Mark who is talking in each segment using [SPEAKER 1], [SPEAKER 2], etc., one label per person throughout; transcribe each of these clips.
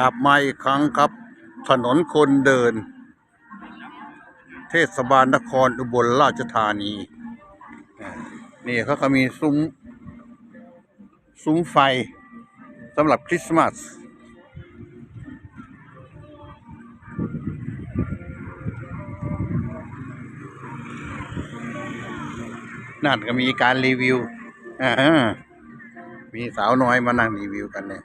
[SPEAKER 1] กลับมาอีกครั้งครับ ถนนคนเดิน เทศบาลนครอุบลราชธานี นี่เขาก็มีซุ้ม ซุ้มไฟสำหรับคริสต์มาสนั่นก็มีการรีวิว อ่า มีสาวน้อยมานั่งรีวิวกันเนี่ย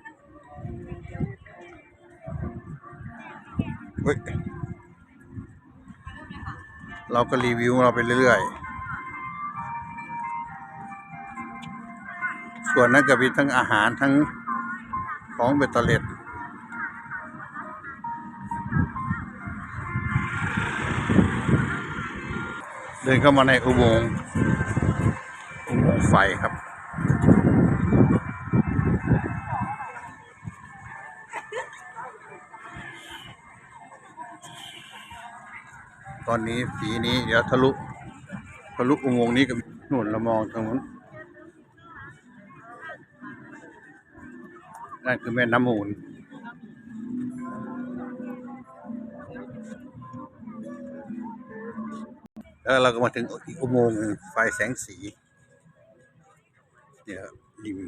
[SPEAKER 1] เฮ้ยเราก็รีวิวเราไปเรื่อยๆ ส่วนนั้นก็มีทั้งอาหารทั้งของเบตเตอร์เล็ดเดินเข้ามาในอุโมงค์อุโมงค์ไฟครับ ตอนนี้สีนี้เดี๋ยวทะลุทะลุอุโมงค์นี้กับนู่นเรามองทางนู้นนั่นคือแม่น้ำมูลแล้วเราก็มาถึงอีกอุโมงค์ไฟแสงสีเนี่ยริม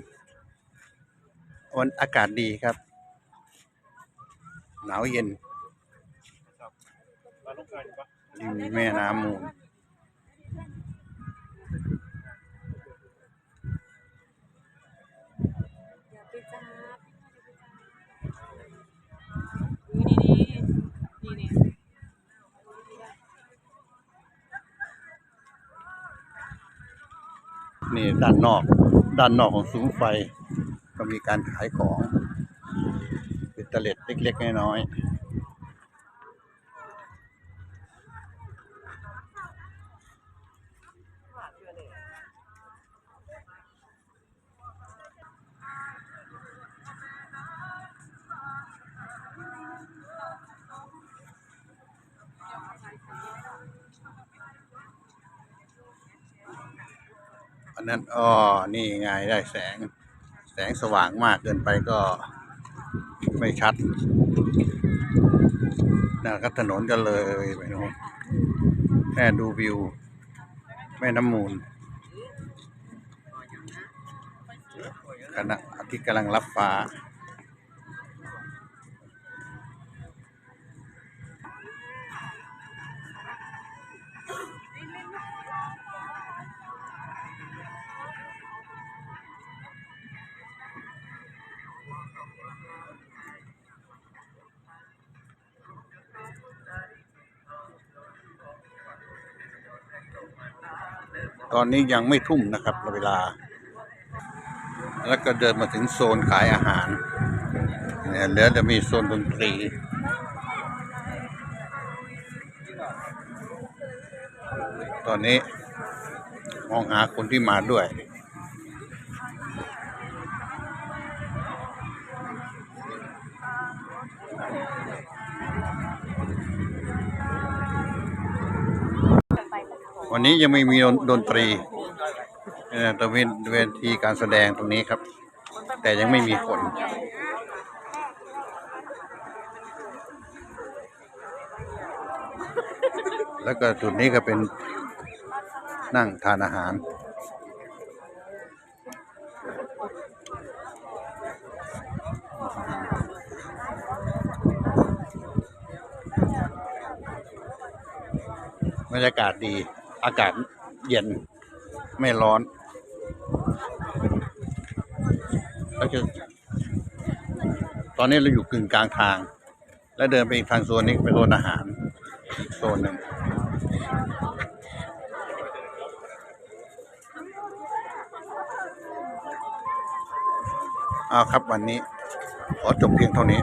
[SPEAKER 1] วันอากาศดีครับ หนาวเย็น ริมแม่น้ำมูล
[SPEAKER 2] อย่าไปจับนี่นี่นี่นี่
[SPEAKER 1] นี่ด้านนอก ด้านนอกของซุ้มไฟ ก็มีการขายของ เป็นตะเล็ดเล็กๆน้อยๆ อันนั้นอ๋อนี่ไงได้แสง แสงสว่างมากเกินไปก็ไม่ชัดนะครับถนนกันเลยไปโน่นแค่ดูวิว แม่น้ำมูลขณะที่กำลังรับฟ้า ตอนนี้ยังไม่ทุ่มนะครับเวลา แล้วก็เดินมาถึงโซนขายอาหารเนี่ยแล้วจะมีโซนดนตรีตอนนี้มองหาคนที่มาด้วย วันนี้ยังไม่มีดนดนตรีเอ่อตะเวนเวทีการแสดงตรงนี้ครับ แต่ยังไม่มีคนแล้วก็จุดนี้ก็เป็นนั่งทานอาหาร บรรยากาศดี อากาศเย็นไม่ร้อนแล้วก็ตอนนี้เราอยู่กึ่งกลางทาง แล้วเดินไปอีกทางโซนนี้เป็นโซนอาหารอีกโซนหนึ่งเอาครับวันนี้ ขอจบเพียงเท่านี้